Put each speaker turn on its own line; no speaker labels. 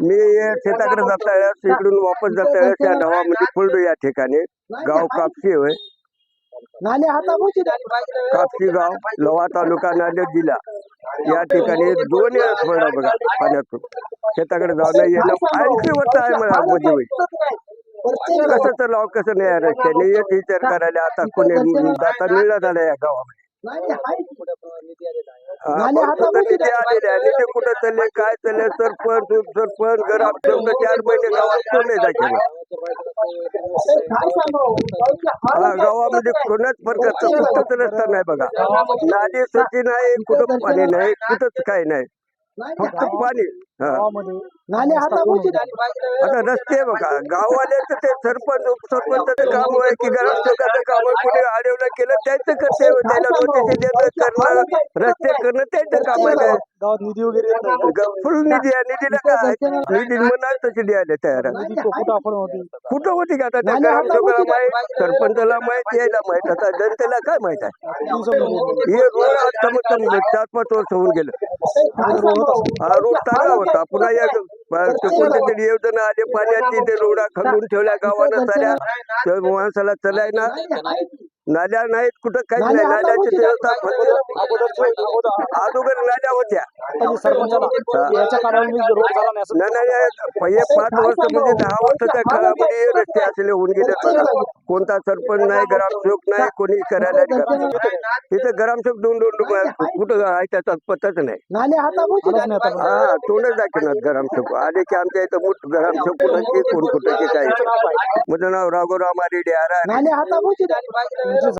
मी शेताकडे जाता वेळेस इकडून वापस जाता वेळेस त्या गावामध्ये पडलो या ठिकाणी. गाव कापशी होय. कापशी गाव लोहा तालुका नांदेड जिल्हा. या ठिकाणी दोन वेळेस पडला बघा पाण्यातून. शेताकडे जाणं येणं ऐंशी वर्ष आहे मला म्हणजे होईल. कसं तर लाव कसं नाही त्यांनी रस्त्याने? विचार करायला आता कोणी जाता मिळणार झाला या गावामध्ये. हा, पण कुठं निधी आलेले आहे. निधी कुठं चालले काय चालले? सरपंच उपसरपंच घरात ठेवलं चार महिने गावात कोण नाही दाखल हा गावामध्ये कोणाच प्रकारचा कुठंच रस्ता नाही बघा. नाली स्वच्छ नाही कुठं पाणी नाही कुठंच काय नाही. फक्त पाणी. हा.
नाले हातामध्ये
आता रस्ते बघा. गाववाल्याचं ते सरपंच उपसरपंचाचं काम आहे की अडवलं केलं त्याचं कर्तव्य आहे. त्याला नोटीस देणं करणं रस्ते करणं त्याचं काम आहे
गावात निधी वगैरे.
फुल निधी आहे निधीला काय निधी म्हणाल तशी द्यायला तयार. आहे
कुठं होती?
का आता? त्या ग्रामसेवकाला माहीत. सरपंचाला माहीत यायला माहीत. आता जनतेला काय माहीत आहे? हे रोड चार पाच वर्ष होऊन गेलं. हा रोड चांगला होता. पुन्हा या कोणत्या तरी योजना आले पाण्याची ते रोडा खंडून ठेवल्या गावानं त्या माणसाला चलाय ना नाल्या नाहीत कुठं काहीच नाही. नाल्याची व्यवस्था अगोदर नाल्या होत्या.
याच्या काळात मी रोड झाला नाही असं
नाही नाही नाही. पहिले पाच वर्ष म्हणजे दहा वर्षाच्या काळामध्ये रस्ते असले होऊन गेले कोणता सरपंच नाही ग्रामसेवक नाही कोणी करायला. तिथे ग्रामसेवक दोन दोन रुपये कुठं आहे त्याचा पत्ताच नाही. हा तोंडच दाखवणार ग्रामसेवक. आले की आमच्या इथं मोठ ग्रामसेवक कुणाची कोण कुठं काय माझं नाव राघोराव मारेडे आरा